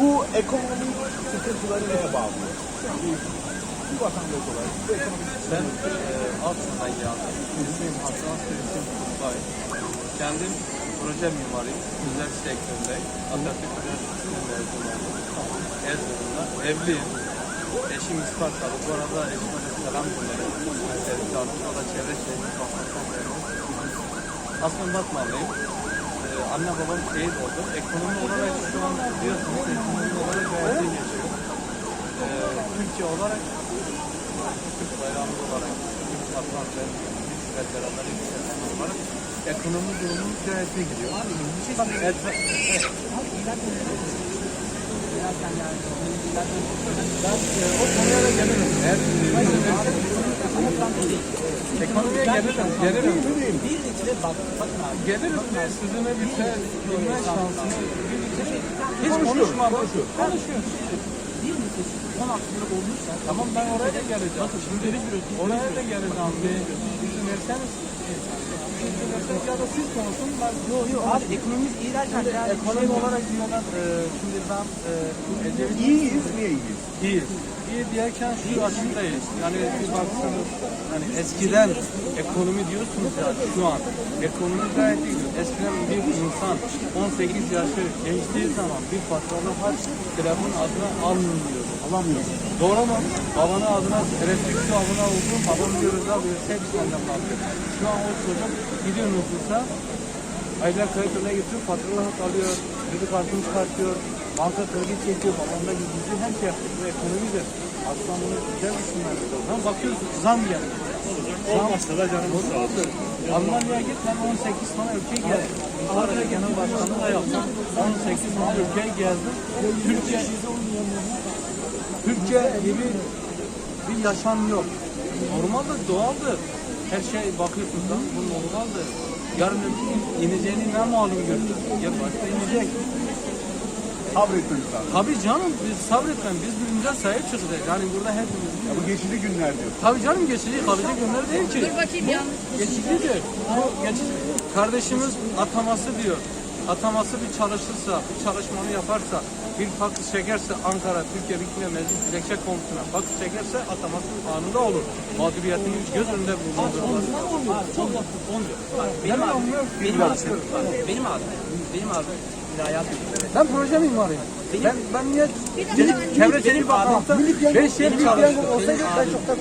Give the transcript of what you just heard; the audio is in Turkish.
Bu ekonomik sıkıntıları neye bağlı? Bir, vatandaş olarak bu ekonomik Ben e, Altın'dan geldim. İsmim Hasan Sürüsüm Kurbay. Kendim proje mimarıyım. Güzel sektöründeyim. Atatürk Üniversitesi'nde mezun oldum. Erzurum'da. Evliyim. Eşim İspartalı. Bu arada eşime de selam gönderelim. Sevgili hanım. O da çevre şehirli memnun. Aslında Batmanlıyım. Ee, anne babam şehit oldu. Ekonomi olarak şu an biliyorsunuz ekonomi olarak iyi geçiyor. Ee, Türkiye olarak Türk bayrağımız olarak Türk Atlantik, biz hep beraber olarak ekonomi durumu gayet iyi gidiyor. Tabii etra- evet. Ben e, o konuya da gelirim. Eğer ekonomiye gelirim, gelirim. Gelirim de sözüne bir şey bilme şansını hiç konuşmam. Konuşuyor. Tamam ben oraya da geleceğim. Şimdi oraya da geleceğim. Bir izin verseniz. Ya da siz konuşun. Ben Yok yok abi ekonomimiz iyi derken yani ekonomi olarak diyorlar. E, şimdi ben e, İyiyiz, niye iyiyiz? İyi. İyi diyerken şu açıdayız. Yani bir baksanız hani eskiden ekonomi diyorsunuz ya şu an ekonomi gayet iyi. Eskiden bir insan 18 yaşı geçtiği zaman bir patronu harç telefon adına almıyor. Alamıyoruz. Doğru mu? Babanın adına elektrik su abone oldu. Babam diyoruz abi hep senden. Şu an o çocuk gidiyor nüfusa Aylar kayıtlarına getiriyor, fatura alıyor, kredi kartını çıkartıyor, banka kredi çekiyor, babamda gizli her şey yapıyor. Bu ekonomidir. Aslında bunu güzel düşünmemiz lazım. Ama bakıyorsun zam geldi. Olmazsa da canımız sağ olsun. Almanya'ya git ben 18 tane ülkeye geldim. İtalya Genel Başkanı da yaptım. 18 tane ülkeye geldim. Türkiye, Türkiye gibi bir yaşam yok. Normaldir, doğaldır. Her şey bakıyorsun sen, bu normaldir. Yarın öbür gün ineceğini ne malum görüyoruz. Ya başta inecek. Sabretmemiz lazım. Tabii canım biz sabretmem. Biz birbirimize sahip çıkacağız. Yani burada hepimiz. Ya bu geçici günler diyor. Tabii canım geçici, kalıcı günler değil ki. Dur bakayım yanlış. Geçicidir. Bu geçici. Kardeşimiz ataması diyor. Ataması bir çalışırsa, bir çalışmanı yaparsa, bir fakir çekerse Ankara, Türkiye Büyük Millet Meclisi Dilekçe Komisyonu'na fakir çekerse ataması anında olur. Mağduriyetini göz önünde bulundurulur. benim Benim abim anlıyorum. benim abim bak, benim abim benim abim vilayet Ben proje mimarıyım. Ben, ben niye dakika. çevre şehir bakanlıkta 5 yıl çalıştım. olsaydı ben çoktan